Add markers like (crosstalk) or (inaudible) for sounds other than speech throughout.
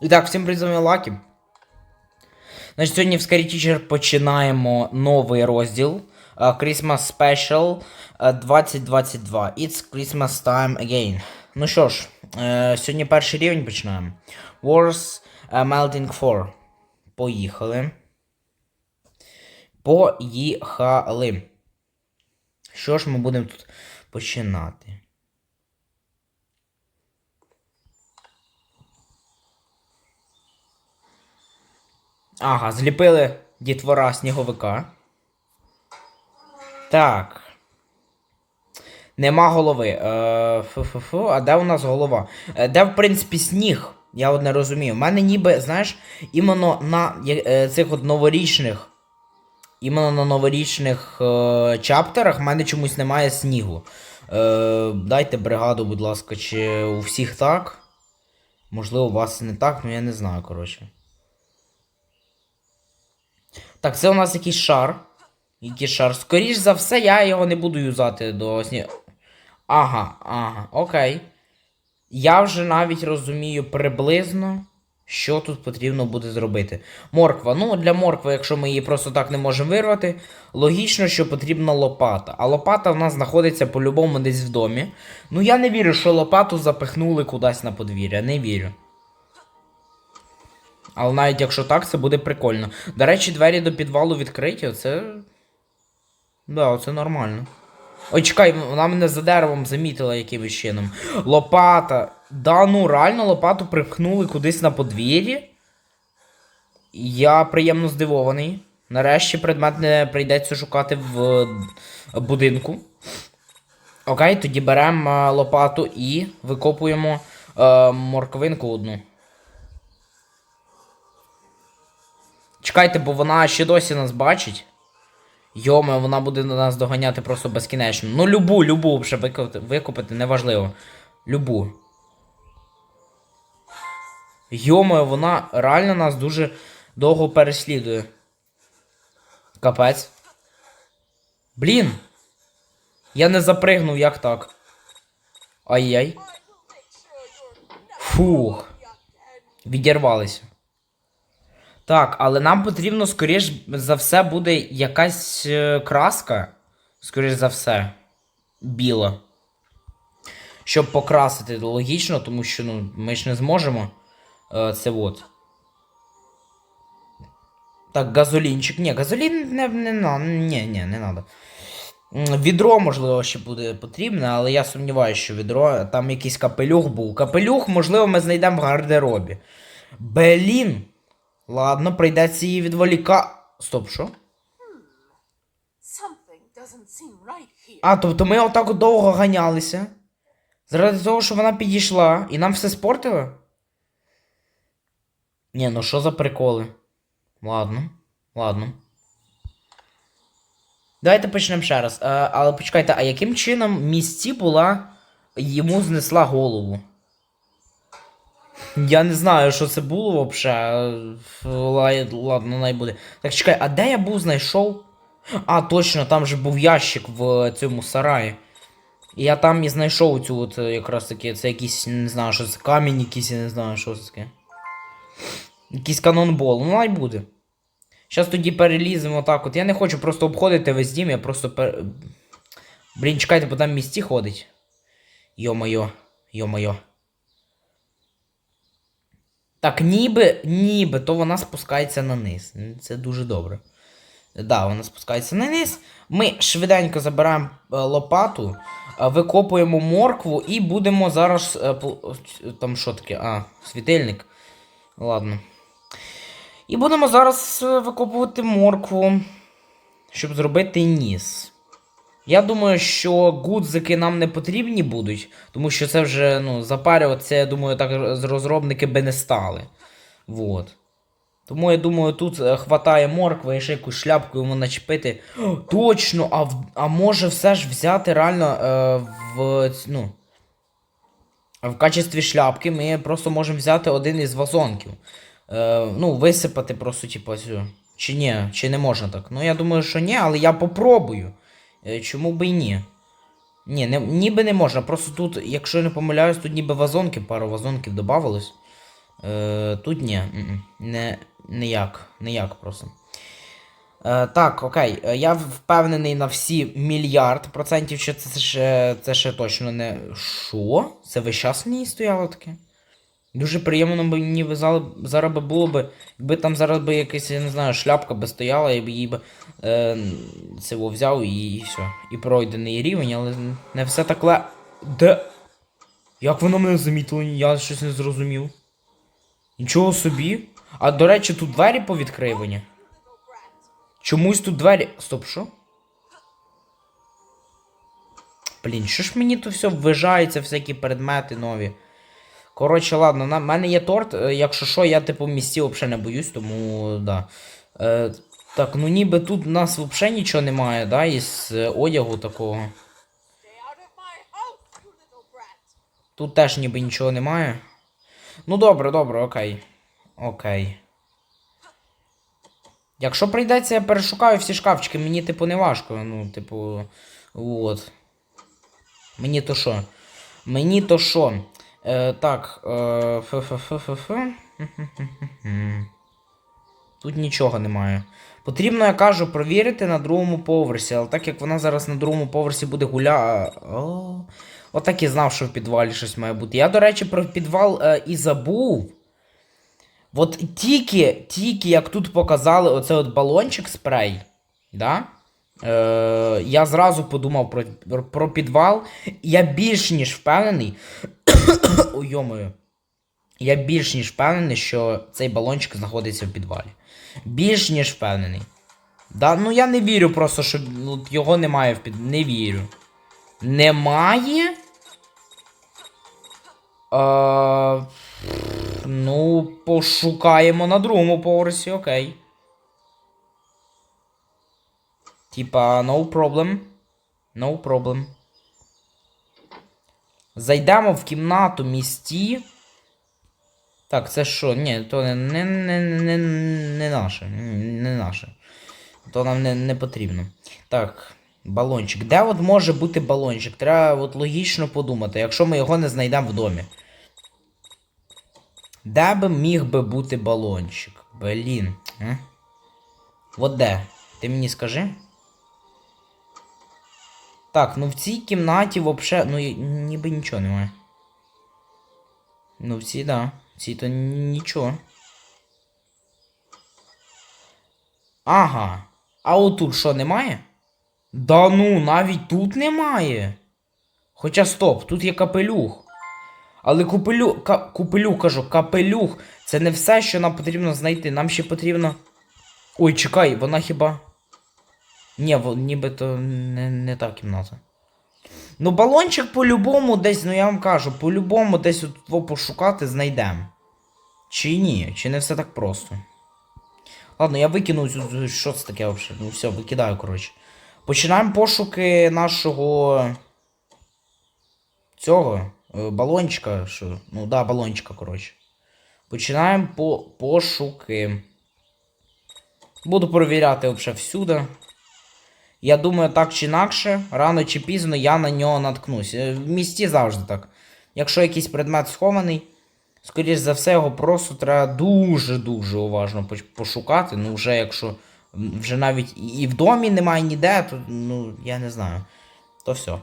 І так, всім привіт, з вами Лакі. Сьогодні в Scary Teacher починаємо новий розділ. е, Christmas Special е, 2022. It's Christmas time again. Ну що ж, е, сьогодні перший рівень починаємо. Wars е, Melting 4. Поїхали. Поїхали. Що ж ми будемо тут починати? Ага, зліпили дітвора сніговика. Так. Нема голови. Е, фу-фу-фу, а де у нас голова? Е, де, в принципі, сніг? Я от не розумію. У мене ніби, знаєш, іменно на е, цих от новорічних. Іменно на новорічних е, чаптерах в мене чомусь немає снігу. Е, дайте бригаду, будь ласка, чи у всіх так? Можливо, у вас не так, ну я не знаю, коротше. Так, це у нас якийсь шар. Якийсь шар. Скоріш за все, я його не буду юзати до сні. Ага, ага, окей. Я вже навіть розумію приблизно, що тут потрібно буде зробити. Морква. Ну, для моркви, якщо ми її просто так не можемо вирвати, логічно, що потрібна лопата. А лопата в нас знаходиться по-любому десь в домі. Ну, я не вірю, що лопату запихнули кудись на подвір'я. Не вірю. Але навіть якщо так, це буде прикольно. До речі, двері до підвалу відкриті, оце. Да, оце нормально. Ой, чекай, вона мене за деревом замітила якимось чином. Лопата. Да, ну реально лопату припхнули кудись на подвір'ї. Я приємно здивований. Нарешті предмет не прийдеться шукати в будинку. Окей, тоді беремо е, лопату і викопуємо е, морковинку одну. Чекайте, бо вона ще досі нас бачить. Йоме, вона буде на нас доганяти просто безкінечно. Ну, любу, любу вже викопати, викопати, неважливо. Любу. Йоме, вона реально нас дуже довго переслідує. Капець. Блін. Я не запригнув, як так. Ай-яй. Фух. Відірвалися. Так, але нам потрібно, скоріш за все, буде якась е, краска. Скоріш за все. Біла. Щоб покрасити логічно, тому що ну, ми ж не зможемо. Е, це от. Так, газолінчик. Ні, газолін не, не, ні, ні, не треба. Відро, можливо, ще буде потрібне, але я сумніваюся, що відро. Там якийсь капелюх був. Капелюх, можливо, ми знайдемо в гардеробі. Белін. Ладно, прийдеться її відволіка. Стоп, що? А, тобто ми отак довго ганялися. Заради того, що вона підійшла і нам все спортила? Ні, ну що за приколи? Ладно, ладно. Давайте почнемо ще раз. А, але почекайте, а яким чином місці була йому знесла голову? Я не знаю, що це було взагалі. Ладно, най буде. Так чекай, а де я був знайшов? А, точно, там же був ящик в цьому сараї. І я там і знайшов цю от е, якраз таки, це якийсь, не знаю, що це камінь якийсь, я не знаю, що це таке. Якийсь канонбол, ну най буде. Зараз тоді переліземо так от. Я не хочу просто обходити весь дім, я просто пер... Блін, чекайте, бо там місці ходить. Йо-моє, йо-моє. Так, ніби, ніби, то вона спускається на низ. Це дуже добре. Да, вона спускається на низ. Ми швиденько забираємо е, лопату, е, викопуємо моркву і будемо зараз. е, Там що таке? А, світильник. Ладно. І будемо зараз викопувати моркву, щоб зробити ніс. Я думаю, що гудзики нам не потрібні будуть, тому що це вже, ну, запарювати, це, я думаю, так розробники би не стали. Вот. Тому я думаю, тут е, хватає моркви і ще якусь шляпку йому начепити. Точно, а, в, а може все ж взяти реально е, в. Ну, в качестві шляпки ми просто можемо взяти один із вазонків. Е, ну, висипати просто, типу. Чи ні, чи не можна так? Ну, я думаю, що ні, але я попробую. Е, чому би і ні? Ні, не, ніби не можна. Просто тут, якщо я не помиляюсь, тут ніби вазонки, пару вазонків додавалось. Е, тут ні. Не, ніяк. Ніяк просто. Е, так, окей. Е, Я впевнений на всі мільярд процентів, що це ще, це ще точно не. Що? Це весь час в ній стояло таке? Дуже приємно би мені вязали, зараз би було би, якби там зараз би якась, я не знаю, шляпка би стояла, і б її би е, во взяв і, і все. І пройдений рівень, але не все так ле. Де? Як воно мене замітило? Я щось не зрозумів. Нічого собі. А до речі, тут двері повідкривані. Чомусь тут двері. Стоп, що? Блін, що ж мені тут все ввижається, всякі предмети нові. Коротше, ладно, на мене є торт. е, Якщо що, я типу в місті взагалі не боюсь, тому да. Е, так, ну ніби тут у нас взагалі нічого немає, да, із е, одягу такого. Тут теж ніби нічого немає. Ну добре, добре, окей. Окей. Якщо прийдеться, я перешукаю всі шкафчики, мені, типу, не важко. Ну, типу, от. Мені то що? Мені то що? Е, так. Е, фе-фе-фе-фе-фе. Тут нічого немає. Потрібно, я кажу, провірити на другому поверсі, але так як вона зараз на другому поверсі буде гуля. О, отак і знав, що в підвалі щось має бути. Я, до речі, про підвал е, і забув. От тільки, тільки як тут показали оцей от балончик спрей, да? Е, я зразу подумав про, про, підвал. Я більш ніж впевнений. (coughs) Ой, йомою. Я більш ніж впевнений, що цей балончик знаходиться в підвалі. Більш ніж впевнений. Да, ну я не вірю просто, що ну, його немає в під. Не вірю. Немає? Е, ну, пошукаємо на другому поверсі, окей. Типа, no problem. No problem. Зайдемо в кімнату місті. Так, це що? Ні, то не, не, не, не, не наше. Не наше. То нам не, не потрібно. Так, балончик. Де от може бути балончик? Треба от логічно подумати, якщо ми його не знайдемо в домі. Де би міг би бути балончик? Блін. А? От де? Ти мені скажи? Так, ну в цій кімнаті взагалі, ну ніби нічого немає. Ну в цій, да. В цій то нічого. Ага. А отут що немає? Да ну, навіть тут немає. Хоча стоп, тут є капелюх. Але купелюх, ка, купелюх, кажу, капелюх. Це не все, що нам потрібно знайти. Нам ще потрібно. Ой, чекай, вона хіба. Ні, нібито не, не та кімната. Ну, балончик по-любому десь, ну я вам кажу, по-любому десь от пошукати знайдемо. Чи ні? Чи не все так просто? Ладно, я викину що це таке взагалі. Ну все, викидаю, коротше. Починаємо пошуки нашого. Цього. е, Балончика. Що? Ну да, балончика, коротше. Починаємо по пошуки. Буду перевіряти взагалі всюди. Я думаю, так чи інакше, рано чи пізно я на нього наткнусь. Е, В місті завжди так. Якщо якийсь предмет схований, скоріш за все, його просто треба дуже-дуже уважно пошукати. Ну, вже якщо вже навіть і- в домі немає ніде, то ну, я не знаю. То все.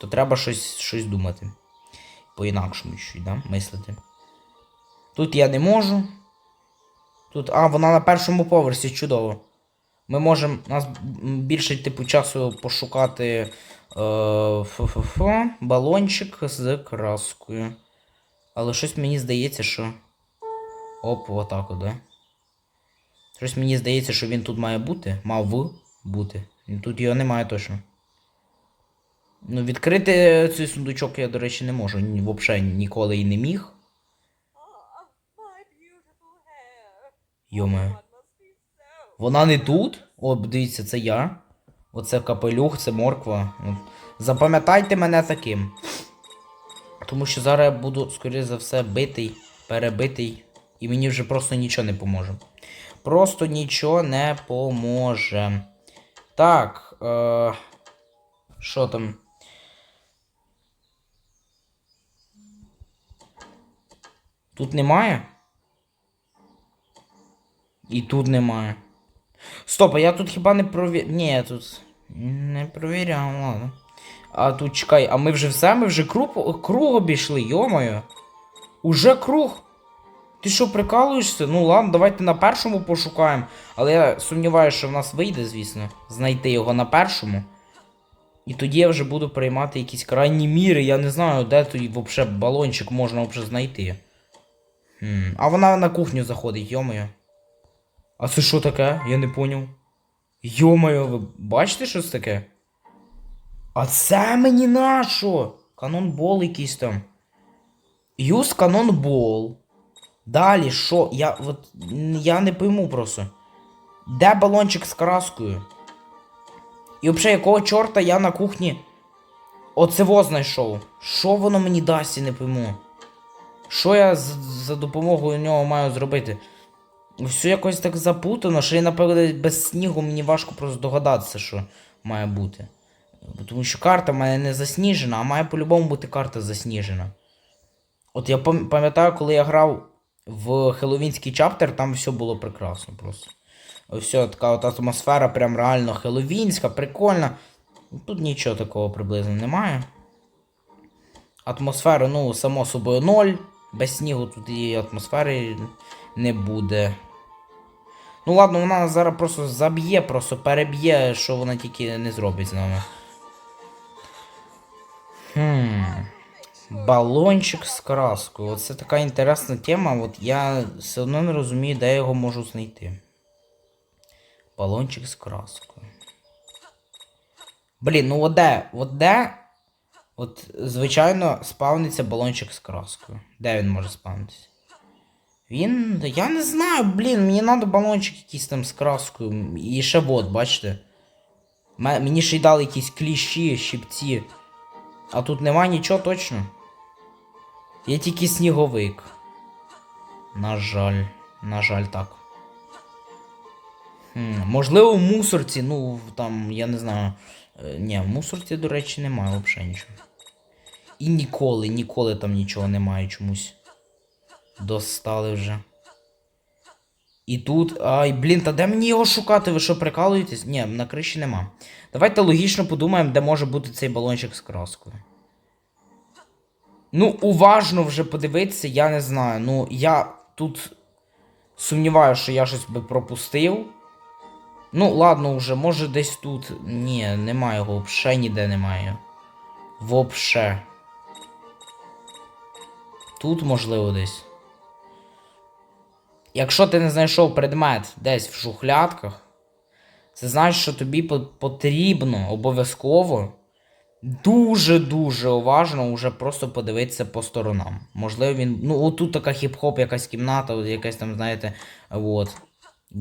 То треба щось, щось думати. По-інакшому чуть, да? мислити. Тут я не можу. Тут. А, вона на першому поверсі чудово. Ми можемо. У нас більше типу часу пошукати е, балончик з краскою. Але щось мені здається, що. Оп, отак от, да? Щось мені здається, що він тут має бути. Мав бути. Тут його немає точно. Ну, відкрити цей сундучок я, до речі, не можу. Взагалі ніколи і не міг. Oh, Вона не тут. О, дивіться, це я. Оце капелюх, це морква. Запам'ятайте мене таким. Тому що зараз я буду, скоріше за все, битий, перебитий, і мені вже просто нічого не поможе. Просто нічого не поможе. Так. Е... Що там? Тут немає? І тут немає. Стоп, а я тут хіба не провір... Ні, я тут не провіряв, ладно. А тут чекай, а ми вже все, ми вже круг, круг обійшли, йомаю. Уже круг. Ти що, прикалуєшся? Ну ладно, давайте на першому пошукаємо. Але я сумніваюся, що в нас вийде, звісно, знайти його на першому. І тоді я вже буду приймати якісь крайні міри. Я не знаю, де той вообще балончик можна вообще знайти. Хм. А вона на кухню заходить, йомаю. А це що таке? Я не поняв. Йомаю, ви бачите, що це таке? А це мені на що? Канонбол якийсь там. Юз канонбол. Далі, що? Я от я не пойму просто. Де балончик з краскою? І взагалі, якого чорта я на кухні оцево знайшов? Що воно мені дасть, я не пойму. Що я за допомогою нього маю зробити? Все якось так запутано, що я, напевно, без снігу мені важко просто догадатися, що має бути. Тому що карта мене не засніжена, а має по-любому бути карта засніжена. От я пам'ятаю, коли я грав в Хеллоуінський чаптер, там все було прекрасно просто. Все, така от атмосфера прям реально хеллоуінська, прикольна. Тут нічого такого приблизно немає. Атмосфера, ну, само собою, ноль. Без снігу тут і атмосфери не буде. Ну ладно, вона нас зараз просто заб'є, просто переб'є, що вона тільки не зробить з нами. Хм. Балончик з краскою. Оце така інтересна тема. От я все одно не розумію, де я його можу знайти. Балончик з краскою. Блін, ну от де? От де? От, звичайно, спавниться балончик з краскою. Де він може спавнитися? Він. Я не знаю, блін, мені треба балончик якийсь там з краскою. І ще вот, бачите. Мені ще й дали якісь кліщі, щипці. А тут нема нічого точно. Є тільки сніговик. На жаль. На жаль, так. Хм, можливо, в мусорці, ну там, я не знаю. Е, Ні, в мусорці, до речі, немає взагалі нічого. І ніколи, ніколи там нічого немає чомусь. Достали вже. І тут. Ай, блін, та де мені його шукати? Ви що прикалуєтесь? Ні, на криші нема. Давайте логічно подумаємо, де може бути цей балончик з краскою. Ну, уважно вже подивитися, я не знаю. Ну, я тут сумніваюся, що я щось би пропустив. Ну, ладно, вже, може десь тут. Ні, немає його, взагалі ніде немає. Вообще. Тут, можливо, десь. Якщо ти не знайшов предмет десь в шухлядках, це значить, що тобі потрібно обов'язково дуже-дуже уважно вже просто подивитися по сторонам. Можливо, він. Ну, отут така хіп-хоп, якась кімната, от якась там, знаєте, от.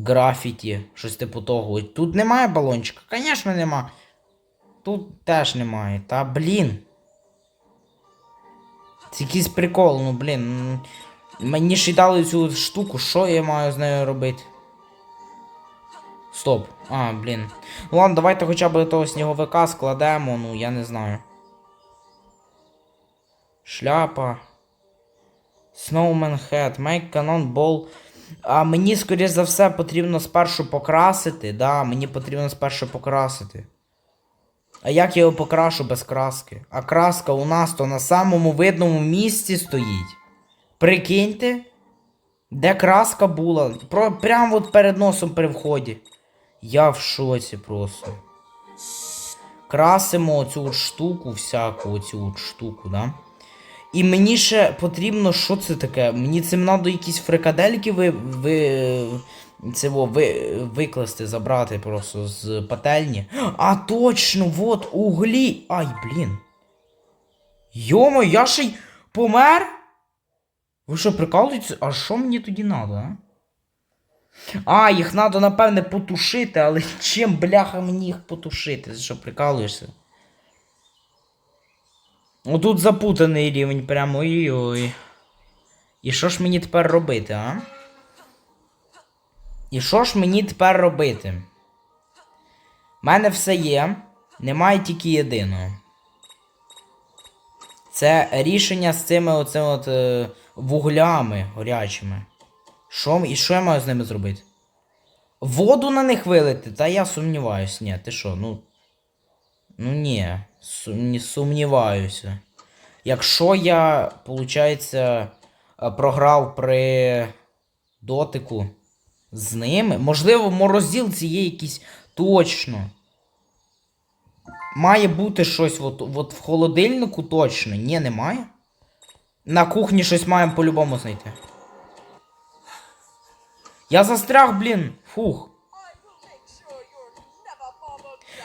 Графіті, щось типу того. Тут немає балончика? Звісно, нема. Тут теж немає. Та блін. Це якийсь прикол, ну блін. Мені ж дали цю штуку, що я маю з нею робити? Стоп. А, блін. Ну ладно, давайте хоча б того сніговика складемо, ну я не знаю. Шляпа. Snowman Head, Make Cannonball. А мені, скоріш за все, потрібно спершу покрасити. Да, мені потрібно спершу покрасити. А як я його покрашу без краски? А краска у нас то на самому видному місці стоїть. Прикиньте, де краска була. Про, прямо от перед носом при вході. Я в шоці просто. Красимо оцю от штуку, всяку оцю от штуку, да? І мені ще потрібно, що це таке? Мені цим треба якісь фрикадельки ви, ви, це, ви, викласти, забрати просто з пательні. А точно, вот, углі. Ай, блін. Йомо, я ще й помер? Ви що, прикалуєтеся? А що мені тоді треба, а? А, їх треба, напевне, потушити, але чим, бляха, мені їх потушити? Ти що, прикалуєшся? Отут запутаний рівень, прямо ой-ой. І що ж мені тепер робити, а? І що ж мені тепер робити? У мене все є. Немає тільки єдиного. Це рішення з цими оцими от е, вуглями горячими. Що, і що я маю з ними зробити? Воду на них вилити? Та я сумніваюсь. Ні, ти що, ну. Ну ні, сум, не сумніваюся. Якщо я, виходить, програв при дотику з ними, можливо, в є якісь точно. Має бути щось от, от в холодильнику точно. Ні, немає. На кухні щось маємо по-любому знайти. Я застряг, блін. Фух.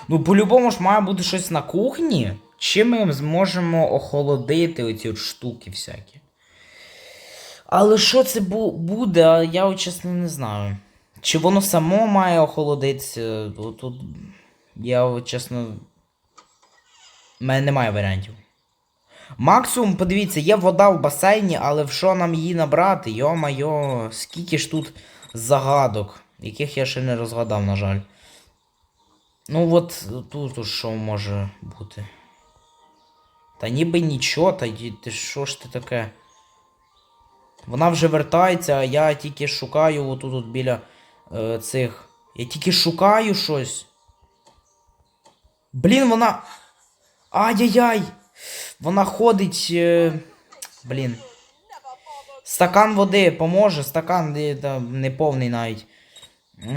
Ну, по-любому ж має бути щось на кухні. Чим ми зможемо охолодити оці от штуки всякі. Але що це бу- буде, я чесно не знаю. Чи воно само має охолодитися? Тут я от, чесно. У мене немає варіантів. Максимум, подивіться, є вода в басейні, але в що нам її набрати? Йо-майо, скільки ж тут загадок, яких я ще не розгадав, на жаль. Ну от тут уж що може бути. Та ніби нічого, та ти що ж ти таке? Вона вже вертається, а я тільки шукаю отут от біля е, цих. Я тільки шукаю щось. Блін, вона. Ай-яй-яй! Вона ходить. Е... Блін. Стакан води поможе, стакан та, не повний навіть.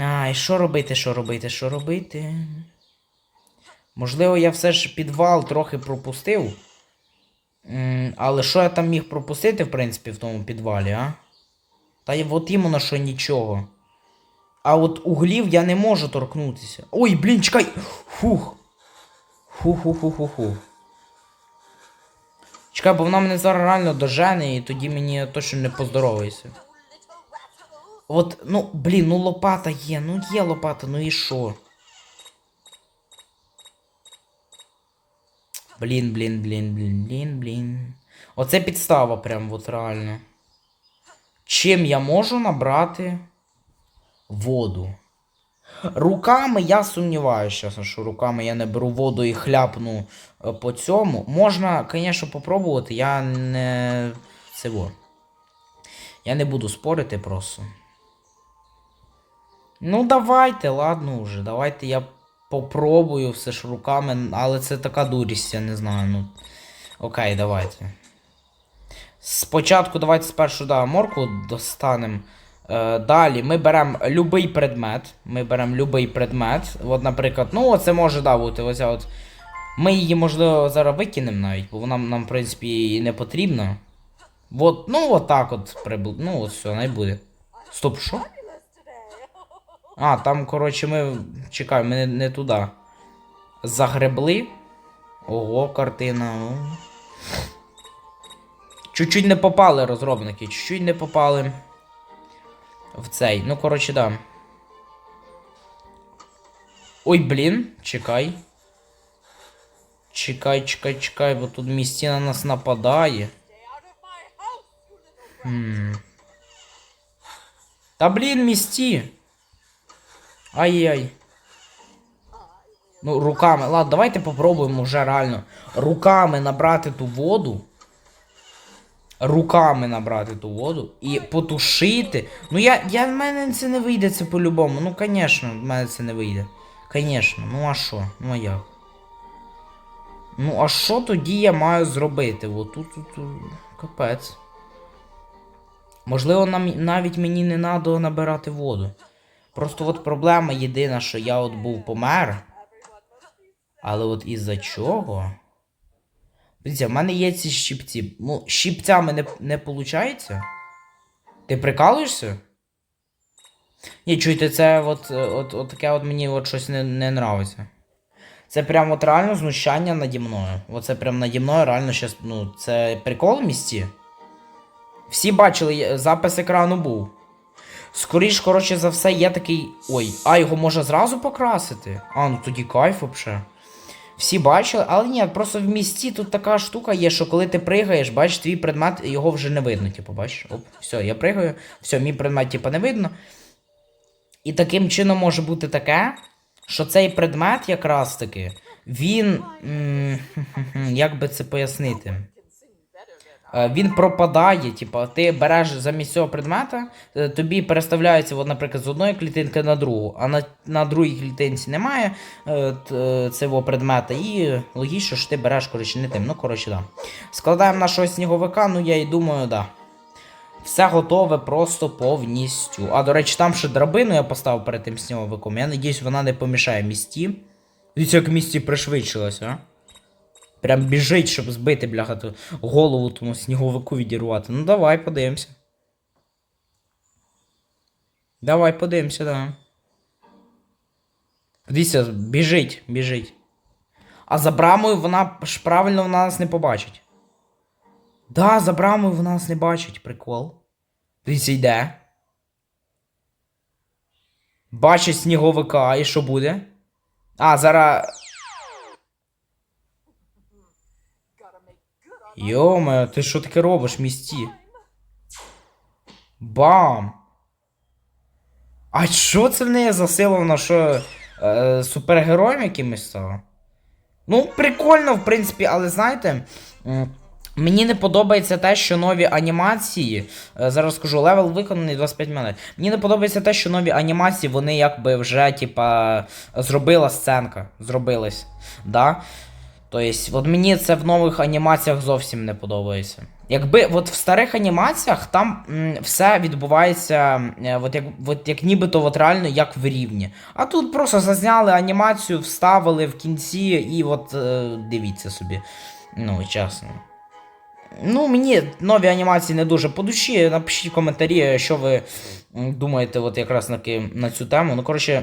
Ай, що робити, що робити, що робити? Можливо, я все ж підвал трохи пропустив. Але що я там міг пропустити, в принципі, в тому підвалі, а? Та й от іменно, що нічого. А от углів я не можу торкнутися. Ой, блін, чекай! Фух. Фу-ху-ху-ху-ху. Чекай, бо вона мене зараз реально дожене, і тоді мені точно не поздоровається. От, ну, блін, ну лопата є, ну є лопата, ну і що? Блін, блін, блін, блін, блін, блін. Оце підстава прям, от реально. Чим я можу набрати воду? Руками я сумніваюся, що руками я не беру воду і хляпну е, по цьому. Можна, звісно, попробувати, я не. Цього. Я не буду спорити просто. Ну, давайте, ладно вже. Давайте я попробую все ж руками, але це така дурість, я не знаю. Ну. Окей, давайте. Спочатку давайте спершу да, морку достанемо. Е, далі ми беремо любий предмет. Ми беремо любий предмет. От, наприклад, ну, оце може да, бути оця от. Ми її, можливо, зараз викинемо навіть, бо вона нам, в принципі, і не потрібна. От, ну, от от прибу... Ну, от все, най буде. Стоп, що? А, там, коротше, ми. Чекай, ми не, не туди. Загребли. Ого, картина. Чуть-чуть не попали розробники, чуть-чуть не попали. В цей. Ну, коротше, да. Ой, блін, чекай. Чекай, чекай, чекай, бо тут місті на нас нападає. Хм. Та блін, місті. Ай-яй. Ну, руками. Ладно, давайте попробуємо вже реально. Руками набрати ту воду. Руками набрати ту воду і потушити. Ну я. я в мене це не вийде, це по-любому. Ну, звісно, в мене це не вийде. Звісно, ну а що? Ну а як? Ну, а що тоді я маю зробити? Тут, тут, тут капець. Можливо, нам навіть мені не треба набирати воду. Просто от проблема єдина, що я от був помер. Але от із-за чого? Дивіться, в мене є ці щипці. Ну, щипцями не, не виходить? Ти прикалуєшся? Ні, чуєте, це от, от, от таке от мені от щось не, не нравиться. Це прям от реально знущання наді мною. Оце прям наді мною реально щас, ну, це прикол в місті. Всі бачили, запис екрану був. Скоріш, коротше за все, є такий. Ой, а його може зразу покрасити? А, ну тоді кайф вообще. Всі бачили, але ні, просто в місті тут така штука є, що коли ти пригаєш, бачиш, твій предмет, його вже не видно. Типу, бачиш, оп, все, я пригаю, все, мій предмет, типу, не видно. І таким чином може бути таке, що цей предмет якраз таки, він. (laughs) як би це пояснити? Він пропадає. Типа, ти береш замість цього предмета, е, тобі переставляється, от, наприклад, з одної клітинки на другу, а на, на другій клітинці немає е, е, цього предмета, і логічно, що ти береш, коротше, не тим. Ну, коротше, да. Складаємо нашого сніговика, ну я і думаю, да. Все готове просто повністю. А до речі, там ще драбину я поставив перед тим сніговиком. Я надіюсь, вона не помішає місті. Дивіться, як місті пришвидшилось, а? Прям біжить, щоб збити, бляха, голову тому сніговику відірвати. Ну давай подивимося. Давай подивимося, да. Дивіться, біжить, біжить. А за брамою вона ж правильно вона нас не побачить. Да, за брамою вона нас не бачить, прикол. Дивіться, йде. Бачить сніговика, і що буде? А, зараз. Йоме, ти що таке робиш місті? Бам! А що це в неї за сила? Вона що е, супергероєм якимось стала? Ну, прикольно, в принципі, але знаєте. Мені не подобається те, що нові анімації. е, Зараз скажу, левел виконаний 25 минут. Мені не подобається те, що нові анімації, вони якби вже, типа, зробила сценка. Зробилась. Да? Тобто, от мені це в нових анімаціях зовсім не подобається. Якби от в старих анімаціях там м, все відбувається, е, от як, от як нібито от реально як в рівні. А тут просто зазняли анімацію, вставили в кінці і от е, дивіться собі. Ну, чесно. Ну, мені нові анімації не дуже по душі. Напишіть коментарі, що ви думаєте от якраз на, на цю тему. Ну, коротше.